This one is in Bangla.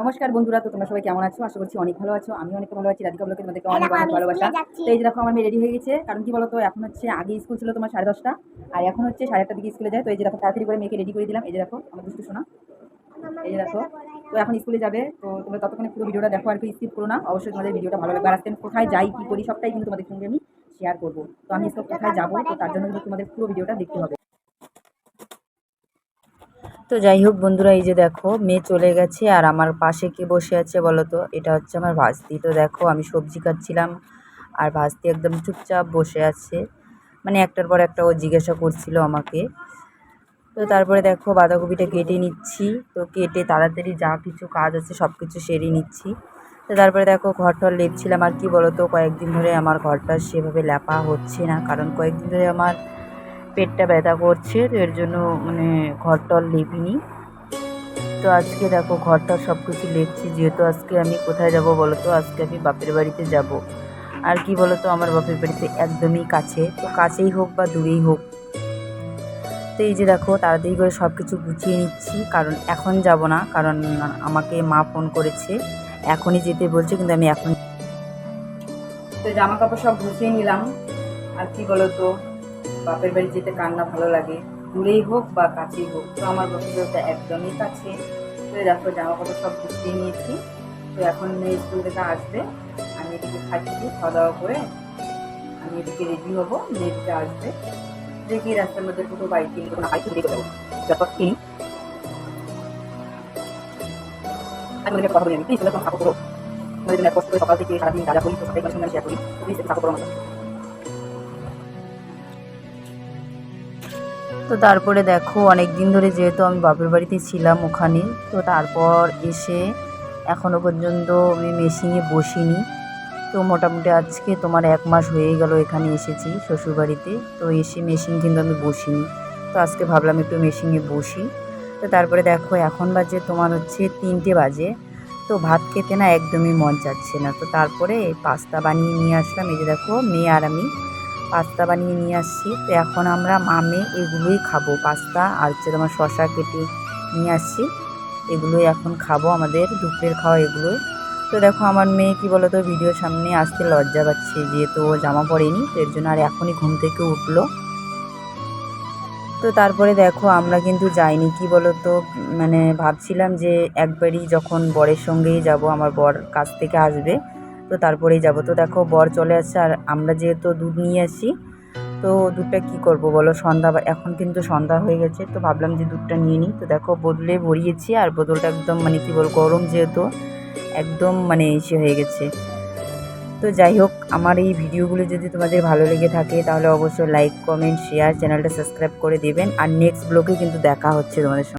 নমস্কার বন্ধুরা তো তোমরা সবাই কেমন আছো? আশা করছি অনেক ভালো আছো। আমি অনেক ভালো আছি। রাধিকা ব্লকে তোমাদেরকে অনেক অনেক ভালোবাসা। তো এই যে দেখো আমার মেয়ে রেডি হয়ে গেছে। কারণ কি বলতো এখন হচ্ছে আগে স্কুল ছিল তোমার সাড়ে দশটা আর এখন হচ্ছে সাড়ে আটটার দিকে স্কুলে যায়। তো এই যে দেখো তাড়াতাড়ি করে মেয়েকে রেডি করে দিলাম। এই যে দেখো আমার দুষ্টু শোনা এই যে দেখো তো এখন স্কুলে যাবে। তো তোমরা ততক্ষণে পুরো ভিডিওটা দেখো আর কি স্কিপ করো না। অবশ্যই তোমাদের ভিডিওটা ভালো লাগবে। আর আজকে কোথায় যাই কী করি সবটাই কিন্তু তোমাদের সঙ্গে আমি শেয়ার করব। তো আমি সব কোথায় যাব তো তার জন্য কিন্তু তোমাদের পুরো ভিডিওটা দেখতে হবে। তো যাই হোক বন্ধুরা, এই যে দেখো, মেয়ে চলে গেছে আর আমার পাশে কে বসে আছে বলো তো এটা হচ্ছে আমার ভাস্তি। তো দেখো, আমি সবজি কাটছিলাম আর ভাস্তি একদম চুপচাপ বসে আছে। মানে একটার পর একটা ও জিজ্ঞাসা করছিল আমাকে। তো তারপরে দেখো, বাঁধাকপিটা কেটে নিচ্ছি। তো কেটে তাড়াতাড়ি যা কিছু কাজ আছে সব কিছু সেরে নিচ্ছি। তো তারপরে দেখো, ঘরটর লেপছিলাম আর কি বলো তো কয়েকদিন ধরে আমার ঘরটা সেভাবে লেপা হচ্ছে না। কারণ কয়েকদিন ধরে আমার পেটটা ব্যথা করছে, তো এর জন্য মানে ঘরটর লেপিনি। তো আজকে দেখো ঘরটা সব কিছু লেপছি, যেহেতু আজকে আমি কোথায় যাব বলো তো আজকে আমি বাপের বাড়িতে যাব। আর কি বলো তো আমার বাপের বাড়িতে একদমই কাছে। তো কাছেই হোক বা দূরেই হোক। তো এই যে দেখো, তাড়াতাড়ি করে সব কিছু গুছিয়ে নিচ্ছি, কারণ এখন যাব না, কারণ আমাকে মা ফোন করেছে। এখনই যেতে বলছে, কিন্তু আমি এখন তো জামা কাপড় সব গুছিয়ে নিলাম। আর কি বলো তো বাপের বাড়ি যেতে কান্না ভালো লাগে, দূরেই হোক বা কাছেই হোক, তো আমার বাড়িটা একদমই কাছে। তো দেখো, জামা কাপড় সব গুছিয়ে নিয়েছি। তো এখন মেয়ে স্কুল থেকে আসবে, আমি এদিকে খাচ্ছি খাওয়া দাওয়া করে আমি এদিকে রেডি হব, মেয়ে আসবে। দেখি রাস্তার মধ্যে দুটো বাইক কিনি কোনো বাইক দেখে যাব। যত কিনি। আমি কথা বলি, আমি, প্লিজ সাপোর্ট করো সকাল থেকে সারাদিন যা করি তো সবাই সঙ্গে শেয়ার করি। প্লিজ করো তো তারপরে দেখো অনেক দিন ধরে যেহেতু আমি বাপের বাড়িতে ছিলাম ওখানে, তো তারপর এসে এখনও পর্যন্ত আমি মেশিনে বসিনি। তো মোটামুটি আজকে তোমার এক মাস হয়ে গেল এখানে এসেছি শ্বশুরবাড়িতে, তো এসে মেশিন কিন্তু আমি বসিনি। তো আজকে ভাবলাম একটু মেশিনে বসি। তো তারপরে দেখো, এখন বাজে তোমার হচ্ছে তিনটে বাজে, তো ভাত খেতে না একদমই মন যাচ্ছে না। তো তারপরে পাস্তা বানিয়ে নিয়ে আসলাম, এই যে দেখো, মেয়ে আর আমি। পাস্তা বানিয়ে নিয়ে আসছি। তো এখন আমরা মামে এগুলোই খাব। পাস্তা আর হচ্ছে তোমার শশা কেটে নিয়ে আসছি। এগুলোই এখন খাব আমাদের দুপুরের খাওয়া এগুলোই। তো দেখো আমার মেয়ে কি বলতো, ভিডিওর সামনে আসতে লজ্জা পাচ্ছে যেহেতু ও জামা পরেনি, তো এর জন্য আর এখনই ঘুম থেকে উঠল। তো তারপরে দেখো আমরা কিন্তু যাইনি, কি বলতো মানে ভাবছিলাম যে একবারই যখন বরের সঙ্গেই যাব, আমার বর কাছ থেকে আসবে। তো তারপরেই যাব। তো দেখো, বর চলে আসছে আর আমরা যেহেতু দুধ নিয়ে আসি, তো দুধটা কি করব বলো? সন্ধ্যা এখন কিন্তু সন্ধ্যা হয়ে গেছে, তো ভাবলাম যে দুধটা নিয়ে নিই। তো দেখো, বদলে ভরিয়েছি আর বোতলটা একদম মানে কি বল গরম যেহেতু, একদম মানে এসে হয়ে গেছে। তো যাই হোক, আমার এই ভিডিওগুলো যদি তোমাদের ভালো লেগে থাকে, তাহলে অবশ্যই লাইক কমেন্ট শেয়ার চ্যানেলটা সাবস্ক্রাইব করে দেবেন। আর নেক্সট ব্লগে কিন্তু দেখা হচ্ছে তোমাদের সঙ্গে।